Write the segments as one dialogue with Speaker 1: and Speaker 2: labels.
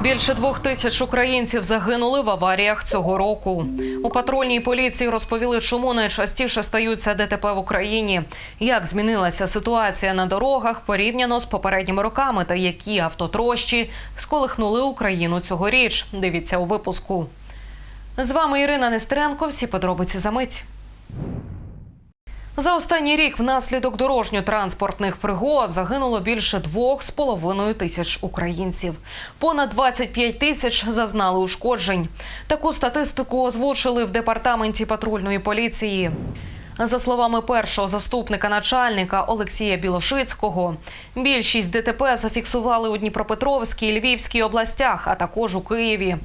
Speaker 1: Більше двох тисяч українців загинули в аваріях цього року. У патрульній поліції розповіли, чому найчастіше стаються ДТП в Україні, як змінилася ситуація на дорогах порівняно з попередніми роками, та які автотрощі сколихнули Україну цьогоріч. Дивіться у випуску. З вами Ірина Нестеренко. Всі подробиці за мить. За останній рік внаслідок дорожньо-транспортних пригод загинуло більше двох з половиною тисяч українців. Понад 25 тисяч зазнали ушкоджень. Таку статистику озвучили в департаменті патрульної поліції. За словами першого заступника начальника Олексія Білошицького, більшість ДТП зафіксували у Дніпропетровській Львівській областях, а також у Києві.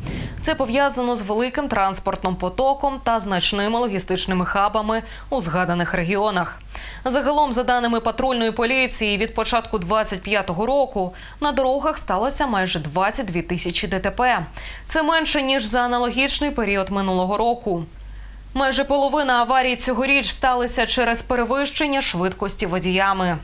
Speaker 1: Це пов'язано з великим транспортним потоком та значними логістичними хабами у згаданих регіонах. Загалом, за даними патрульної поліції, від початку 25-го року на дорогах сталося майже 22 тисячі ДТП. Це менше ніж за аналогічний період минулого року. Майже половина аварій цьогоріч сталися через перевищення швидкості водіями.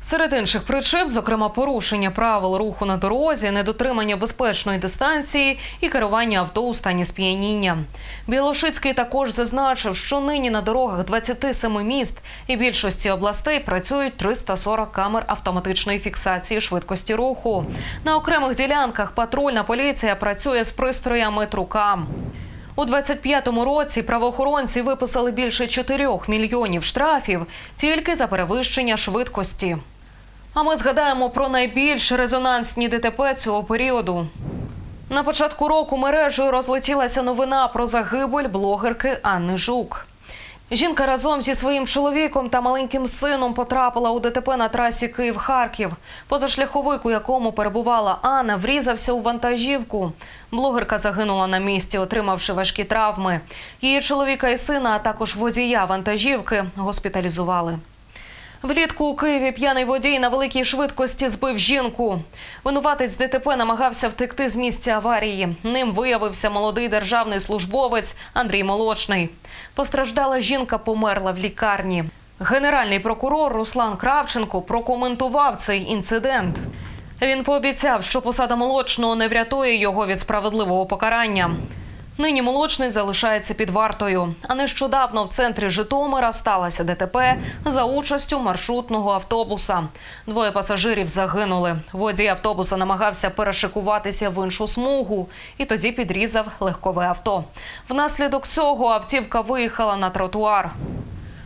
Speaker 1: Серед інших причин, зокрема, порушення правил руху на дорозі, недотримання безпечної дистанції і керування авто у стані сп'яніння. Білошицький також зазначив, що нині на дорогах 27 міст і більшості областей працюють 340 камер автоматичної фіксації швидкості руху. На окремих ділянках патрульна поліція працює з пристроями трукам. У 25-му році правоохоронці виписали більше 4 мільйонів штрафів тільки за перевищення швидкості. А ми згадаємо про найбільш резонансні ДТП цього періоду. На початку року мережею розлетілася новина про загибель блогерки Анни Жук. Жінка разом зі своїм чоловіком та маленьким сином потрапила у ДТП на трасі Київ-Харків. Позашляховик, у якому перебувала Анна, врізався у вантажівку. Блогерка загинула на місці, отримавши важкі травми. Її чоловіка і сина, а також водія вантажівки госпіталізували. Влітку у Києві п'яний водій на великій швидкості збив жінку. Винуватець ДТП намагався втекти з місця аварії. Ним виявився молодий державний службовець Андрій Молочний. Постраждала жінка померла в лікарні. Генеральний прокурор Руслан Кравченко прокоментував цей інцидент. Він пообіцяв, що посада молочного не врятує його від справедливого покарання. Нині молочний залишається під вартою. А нещодавно в центрі Житомира сталося ДТП за участю маршрутного автобуса. Двоє пасажирів загинули. Водій автобуса намагався перешикуватися в іншу смугу і тоді підрізав легкове авто. Внаслідок цього автівка виїхала на тротуар.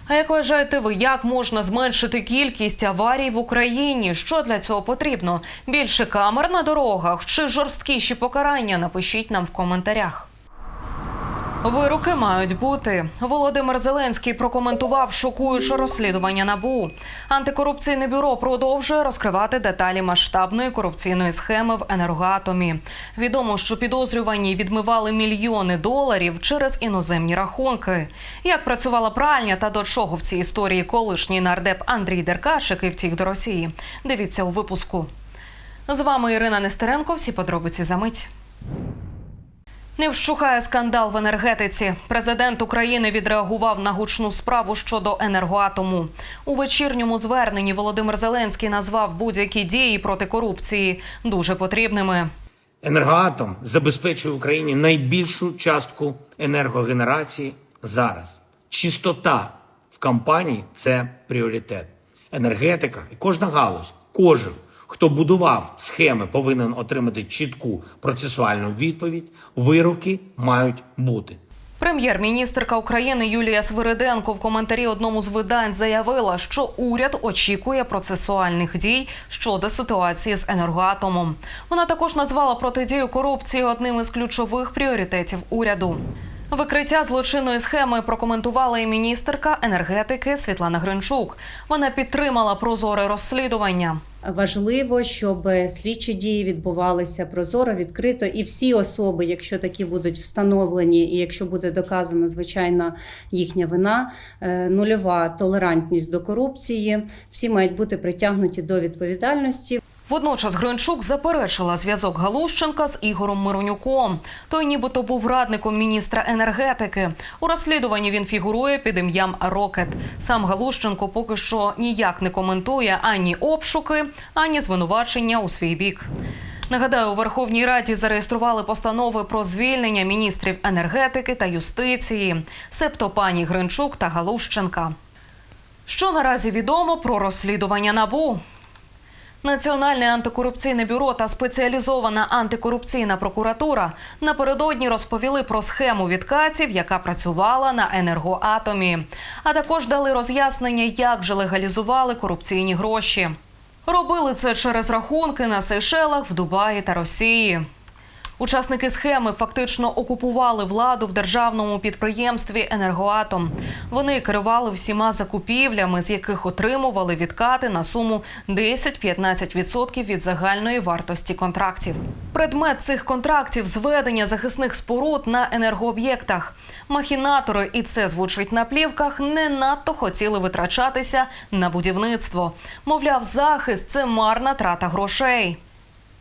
Speaker 1: А як вважаєте ви, як можна зменшити кількість аварій в Україні? Що для цього потрібно? Більше камер на дорогах чи жорсткіші покарання? Напишіть нам в коментарях. Вироки мають бути. Володимир Зеленський прокоментував шокуюче розслідування набу. Антикорупційне бюро продовжує розкривати деталі масштабної корупційної схеми в енергоатомі. Відомо, що підозрювані відмивали мільйони доларів через іноземні рахунки. Як працювала пральня та до чого в цій історії колишній нардеп Андрій Деркач, який втік до Росії? Дивіться у випуску. З вами Ірина Нестеренко. Всі подробиці за мить. Не вщухає скандал в енергетиці. Президент України відреагував на гучну справу щодо енергоатому. У вечірньому зверненні Володимир Зеленський назвав будь-які дії проти корупції дуже потрібними.
Speaker 2: Енергоатом забезпечує Україні найбільшу частку енергогенерації зараз. Чистота в компанії це пріоритет. Енергетика і кожна галузь, кожен, хто будував схеми, повинен отримати чітку процесуальну відповідь. Вироки мають бути.
Speaker 1: Прем'єр-міністрка України Юлія Свириденко в коментарі одному з видань заявила, що уряд очікує процесуальних дій щодо ситуації з енергоатомом. Вона також назвала протидію корупції одним із ключових пріоритетів уряду. Викриття злочинної схеми прокоментувала і міністерка енергетики Світлана Гринчук. Вона підтримала прозоре розслідування.
Speaker 3: Важливо, щоб слідчі дії відбувалися прозоро, відкрито, і всі особи, якщо такі будуть встановлені, і якщо буде доказана звичайна їхня вина, е, нульова толерантність до корупції, всі мають бути притягнуті до відповідальності.
Speaker 1: Водночас Гринчук заперечила зв'язок Галущенка з Ігорем Миронюком. Той нібито був радником міністра енергетики. У розслідуванні він фігурує під ім'ям Рокет. Сам Галущенко поки що ніяк не коментує ані обшуки, ані звинувачення у свій бік. Нагадаю, у Верховній Раді зареєстрували постанови про звільнення міністрів енергетики та юстиції, себто пані Гринчук та Галущенка. Що наразі відомо про розслідування набу? Національне антикорупційне бюро та спеціалізована антикорупційна прокуратура напередодні розповіли про схему відкатів, яка працювала на енергоатомі, а також дали роз'яснення, як же легалізували корупційні гроші. Робили це через рахунки на Сейшелах, в Дубаї та Росії. Учасники схеми фактично окупували владу в державному підприємстві Енергоатом. Вони керували всіма закупівлями, з яких отримували відкати на суму 10-15% від загальної вартості контрактів. Предмет цих контрактів зведення захисних споруд на енергооб'єктах. Махінатори, і це звучить на плівках, не надто хотіли витрачатися на будівництво. Мовляв, захист це марна трата грошей.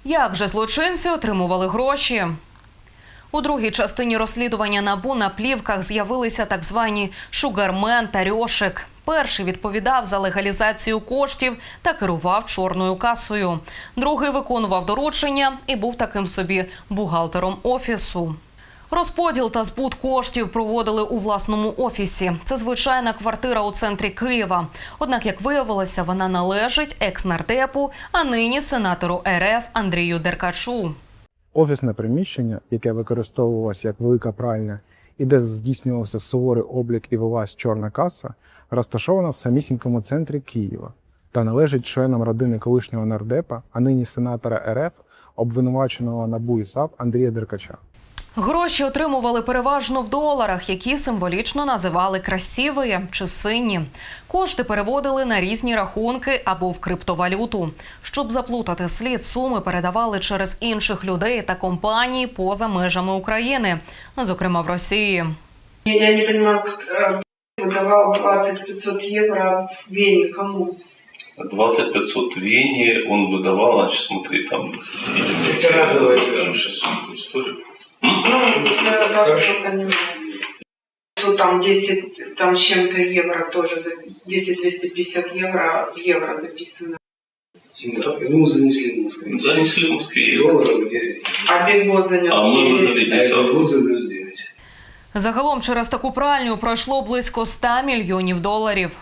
Speaker 1: Як же злочинці отримували гроші? У другій частині розслідування набу на плівках з'явилися так звані шугармен та рьошик. Перший відповідав за легалізацію коштів та керував чорною касою. Другий виконував доручення і був таким собі бухгалтером офісу. Розподіл та збут коштів проводили у власному офісі. Це звичайна квартира у центрі Києва. Однак, як виявилося, вона належить екс-нардепу, а нині сенатору РФ Андрію Деркачу.
Speaker 4: Офісне приміщення, яке використовувалося як велика пральня, і де здійснювався суворий облік і велась чорна каса, розташовано в самісінькому центрі Києва та належить членам родини колишнього нардепа, а нині сенатора РФ, обвинуваченого НАБУ і САП Андрія Деркача.
Speaker 1: Гроші отримували переважно в доларах, які символічно називали красиві чи сині. Кошти переводили на різні рахунки або в криптовалюту. Щоб заплутати слід, суми передавали через інших людей та компанії поза межами України, зокрема в Росії.
Speaker 5: Я не понимаю, как, э, выдавал 20-500 евро в Вене кому?
Speaker 6: 20 500 Вене он выдавал, значит, смотри, там...
Speaker 2: разово
Speaker 6: Расскажем сейчас эту историю. М?
Speaker 5: Ну, я даже понимаю. Что там 10 там с чем-то евро тоже, за 10-250 евро в евро записано.
Speaker 7: Ну, занесли в Москве.
Speaker 6: Занесли в Москве.
Speaker 7: Долларов 10.
Speaker 5: А Биг занял.
Speaker 6: А мы
Speaker 5: девять.
Speaker 6: выдали
Speaker 7: А это
Speaker 6: десятку.
Speaker 7: грузы плюс 9.
Speaker 1: Загалом через таку пральню пройшло близько 100 мільйонів доларів.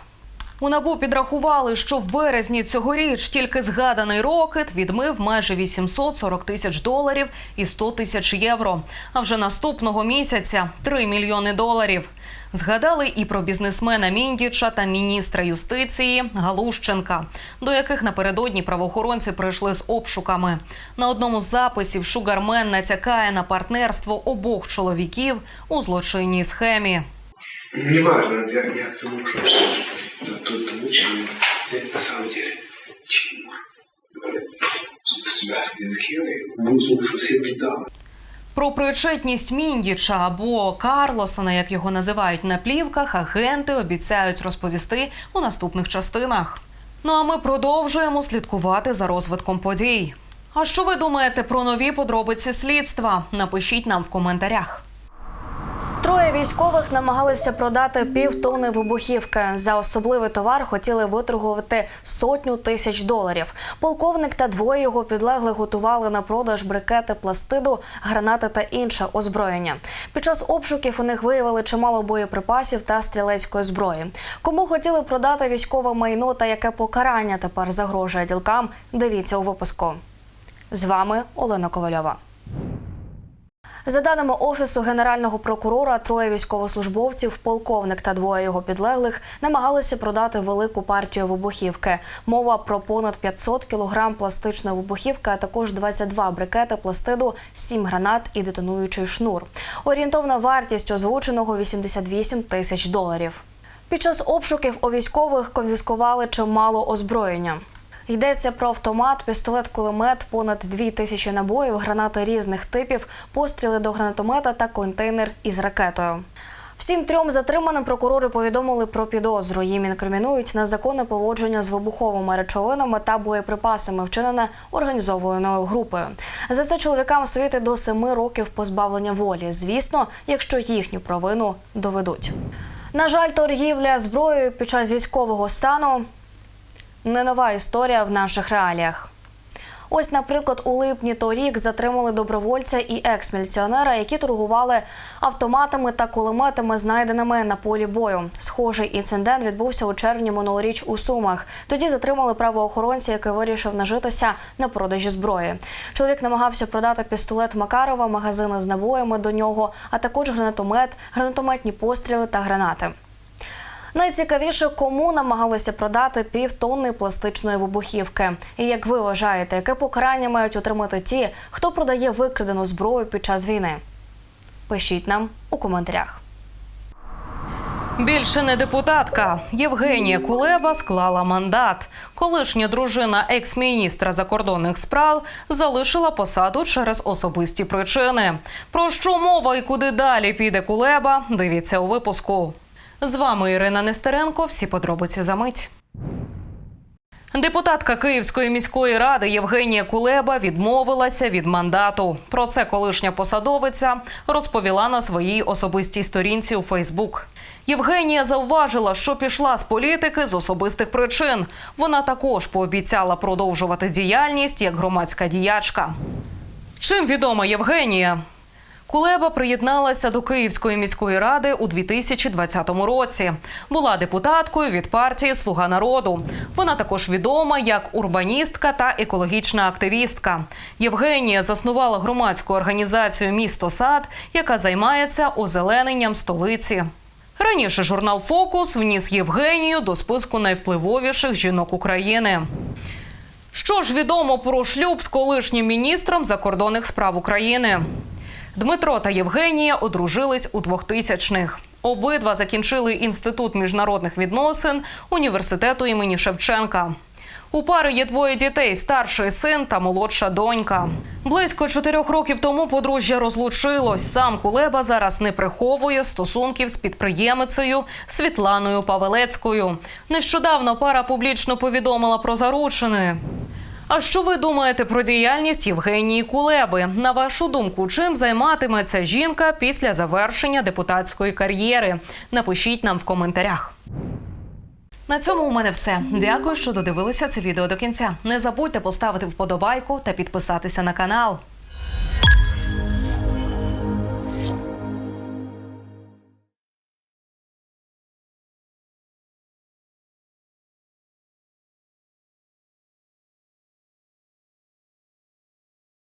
Speaker 1: У набу підрахували, що в березні цьогоріч тільки згаданий рокет відмив майже 840 тисяч доларів і 100 тисяч євро. А вже наступного місяця 3 мільйони доларів. Згадали і про бізнесмена Міндіча та міністра юстиції Галущенка, до яких напередодні правоохоронці прийшли з обшуками. На одному з записів Шугармен натякає на партнерство обох чоловіків у злочинній схемі.
Speaker 7: Неважно, я, я к тому, что тут, тут лучше это на самом деле Тимур. Связки языки, музыку совсем недавно.
Speaker 1: Про причетність Міндіча або Карлосона, як його називають на плівках, агенти обіцяють розповісти у наступних частинах. Ну а ми продовжуємо слідкувати за розвитком подій. А що ви думаєте про нові подробиці слідства? Напишіть нам в коментарях.
Speaker 8: Троє військових намагалися продати півтони вибухівки. За особливий товар хотіли виторгувати сотню тисяч доларів. Полковник та двоє його підлеглих готували на продаж брикети пластиду, гранати та інше озброєння. Під час обшуків у них виявили чимало боєприпасів та стрілецької зброї. Кому хотіли продати військове майно та яке покарання тепер загрожує ділкам? Дивіться у випуску. З вами Олена Ковальова. За даними офісу генерального прокурора, троє військовослужбовців, полковник та двоє його підлеглих намагалися продати велику партію вибухівки. Мова про понад 500 кілограм пластичної вибухівки, а також 22 брикети пластиду, 7 гранат і детонуючий шнур. Орієнтовна вартість озвученого 88 тисяч доларів. Під час обшуків у військових конфіскували чимало озброєння. Йдеться про автомат, пістолет, кулемет, понад дві тисячі набоїв, гранати різних типів, постріли до гранатомета та контейнер із ракетою. Всім трьом затриманим прокурори повідомили про підозру. Їм інкримінують незаконне поводження з вибуховими речовинами та боєприпасами, вчинене організованою групою. За це чоловікам світить до семи років позбавлення волі. Звісно, якщо їхню провину доведуть. На жаль, торгівля зброєю під час військового стану не нова історія в наших реаліях. Ось, наприклад, у липні торік затримали добровольця і екс-міліціонера, які торгували автоматами та кулеметами, знайденими на полі бою. Схожий інцидент відбувся у червні минулоріч у Сумах. Тоді затримали правоохоронця, який вирішив нажитися на продажі зброї. Чоловік намагався продати пістолет Макарова, магазини з набоями до нього, а також гранатомет, гранатометні постріли та гранати. Найцікавіше, кому намагалися продати півтонни пластичної вибухівки. І як ви вважаєте, яке покарання мають отримати ті, хто продає викрадену зброю під час війни? Пишіть нам у коментарях.
Speaker 1: Більше не депутатка. Євгенія Кулеба склала мандат. Колишня дружина екс-міністра закордонних справ залишила посаду через особисті причини. Про що мова і куди далі піде Кулеба? Дивіться у випуску. З вами Ірина Нестеренко. Всі подробиці за мить. Депутатка Київської міської ради Євгенія Кулеба відмовилася від мандату. Про це колишня посадовиця розповіла на своїй особистій сторінці у Фейсбук. Євгенія зауважила, що пішла з політики з особистих причин. Вона також пообіцяла продовжувати діяльність як громадська діячка. Чим відома Євгенія? Кулеба приєдналася до Київської міської ради у 2020 році. Була депутаткою від партії Слуга народу. Вона також відома як урбаністка та екологічна активістка. Євгенія заснувала громадську організацію Місто Сад, яка займається озелененням столиці. Раніше журнал Фокус вніс Євгенію до списку найвпливовіших жінок України. Що ж відомо про шлюб з колишнім міністром закордонних справ України? Дмитро та Євгенія одружились у 2000-х. Обидва закінчили інститут міжнародних відносин університету імені Шевченка. У пари є двоє дітей: старший син та молодша донька. Близько чотирьох років тому подружжя розлучилось. Сам Кулеба зараз не приховує стосунків з підприємицею Світланою Павелецькою. Нещодавно пара публічно повідомила про заручини. А що ви думаєте про діяльність Євгенії Кулеби? На вашу думку, чим займатиметься жінка після завершення депутатської кар'єри? Напишіть нам в коментарях. На цьому у мене все. Дякую, що додивилися це відео до кінця. Не забудьте поставити вподобайку та підписатися на канал.